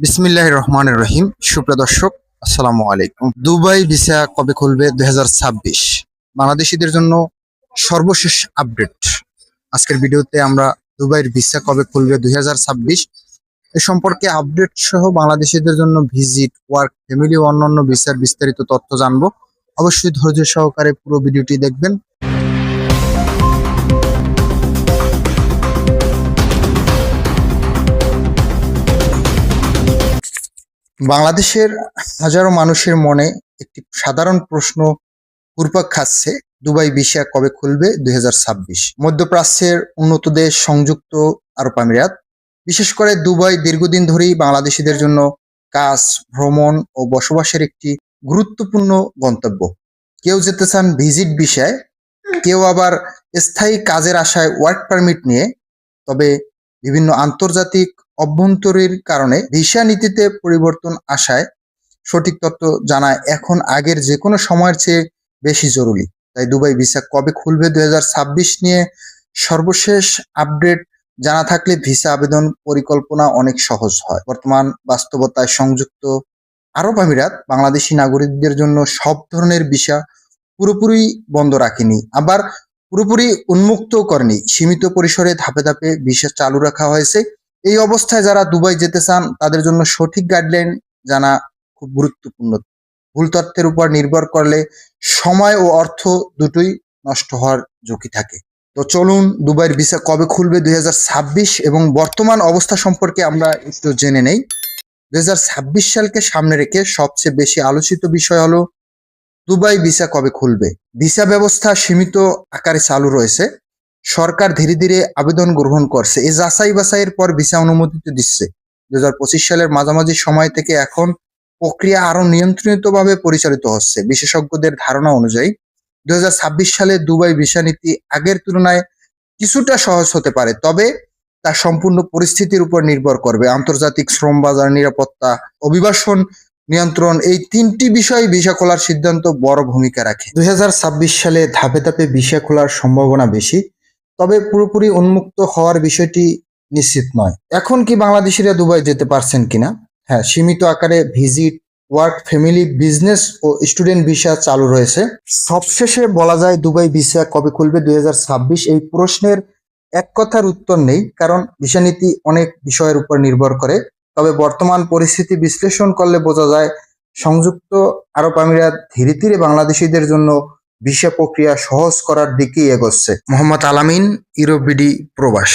বিসমিল্লাহ রহমান রহিম। সুপ্রিয় দর্শক, আসসালামু আলাইকুম। দুবাই ভিসা কবে খুলবে দুই বাংলাদেশিদের জন্য সর্বশেষ আপডেট। আজকের ভিডিওতে আমরা দুবাইয়ের ভিসা কবে খুলবে দুই হাজার ছাব্বিশ? এ সম্পর্কে আপডেট সহ বাংলাদেশিদের জন্য ভিজিট, ওয়ার্ক, ফ্যামিলি ও অন্যান্য ভিসার বিস্তারিত তথ্য জানব। অবশ্যই ধৈর্য সহকারে পুরো ভিডিওটি দেখবেন। বাংলাদেশের হাজারো মানুষের মনে একটি সাধারণ প্রশ্ন ঘুরপাক খাচ্ছে, দুবাই ভিসা কবে খুলবে? দু হাজার ছাব্বিশ। মধ্যপ্রাচ্যের উন্নত দেশ, সংযুক্ত আরব আমিরাত। বিশেষ করে দুবাই দীর্ঘদিন ধরেই বাংলাদেশিদের জন্য কাজ, ভ্রমণ ও বসবাসের একটি গুরুত্বপূর্ণ গন্তব্য। কেউ যেতে চান ভিজিট বিষয় কেউ আবার স্থায়ী কাজের আশায় ওয়ার্ক পারমিট নিয়ে, তবে বিভিন্ন আন্তর্জাতিক অভ্যন্তরীণ কারণে ভিসা নীতিতে পরিবর্তন আসায় সঠিক তথ্য জানা এখন আগের যে কোনো সময়ের চেয়ে বেশি জরুরি। তাই দুবাই ভিসা কবে খুলবে দুই নিয়ে সর্বশেষ আপডেট জানা থাকলে ভিসা আবেদন পরিকল্পনা অনেক সহজ হয়। বর্তমান বাস্তবতায় সংযুক্ত আরব আমিরাত বাংলাদেশি নাগরিকদের জন্য সব ধরনের ভিসা পুরোপুরি বন্ধ রাখেনি। আবার পুরোপুরি উন্মুক্ত করেনি। সীমিত পরিসরে ধাপে ধাপে ভিসা চালু রাখা হয়েছে। এই অবস্থায় যারা দুবাই যেতে চান, তাদের জন্য সঠিক গাইডলাইন জানা খুব গুরুত্বপূর্ণ। ভুল তথ্যের উপর নির্ভর করলে সময় ও অর্থ দুটোই নষ্ট হওয়ার ঝুঁকি থাকে। তো চলুন, দুবাইয়ের ভিসা কবে খুলবে দুই হাজার ছাব্বিশ এবং বর্তমান অবস্থা সম্পর্কে আমরা একটু জেনে নেই। দুই হাজার ছাব্বিশ সালকে সামনে রেখে সবচেয়ে বেশি আলোচিত বিষয় হলো, দুবাই ভিসা কবে খুলবে? ভিসা ব্যবস্থা সীমিত আকারে চালু রয়েছে। সরকার ধীরে ধীরে আবেদন গ্রহণ করছে। এই যাচাই বাছাইয়ের পর ভিসা অনুমোদিত দিচ্ছে। দুই হাজার পঁচিশ সালের মাঝামাঝি সময় থেকে এখন প্রক্রিয়া আরও নিয়ন্ত্রিতভাবে পরিচালিত হচ্ছে। বিশেষজ্ঞদের ধারণা অনুযায়ী দুহাজার ছাব্বিশ সালে দুবাই ভিসা নীতি আগের তুলনায় কিছুটা সহজ হতে পারে, তবে তা সম্পূর্ণ পরিস্থিতির উপর নির্ভর করবে। আন্তর্জাতিক শ্রম বাজার, নিরাপত্তা, অভিবাসন নিয়ন্ত্রণ এই তিনটি বিষয় ভিসা খোলার সিদ্ধান্ত বড় ভূমিকা রাখে। দুই হাজার ছাব্বিশ সালে ধাপে ধাপে ভিসা খোলার সম্ভাবনা বেশি। তবে পুরোপুরি উন্মুক্ত হওয়ার বিষয়টি নিশ্চিত নয়। এখন কি বাংলাদেশিরা দুবাই যেতে পারছেন কিনা? হ্যাঁ সীমিত আকারে ভিজিট, ওয়ার্ক, ফ্যামিলি, বিজনেস ও স্টুডেন্ট ভিসা চালু রয়েছে। সবশেষে বলা যায় দুবাই ভিসা কবে খুলবে দুই হাজার ছাব্বিশ? এই প্রশ্নের এক কথার উত্তর নেই, কারণ ভিসা নীতি অনেক বিষয়ের উপর নির্ভর করে। তবে বর্তমান পরিস্থিতি বিশ্লেষণ করলে বোঝা যায়, সংযুক্ত আরব আমিরাত ধীরে ধীরে বাংলাদেশিদের জন্য ভিসা প্রক্রিয়া সহজ করার দিকেই এগোচ্ছে। মোহাম্মদ আলামিন ইউরোবিডি প্রবাস।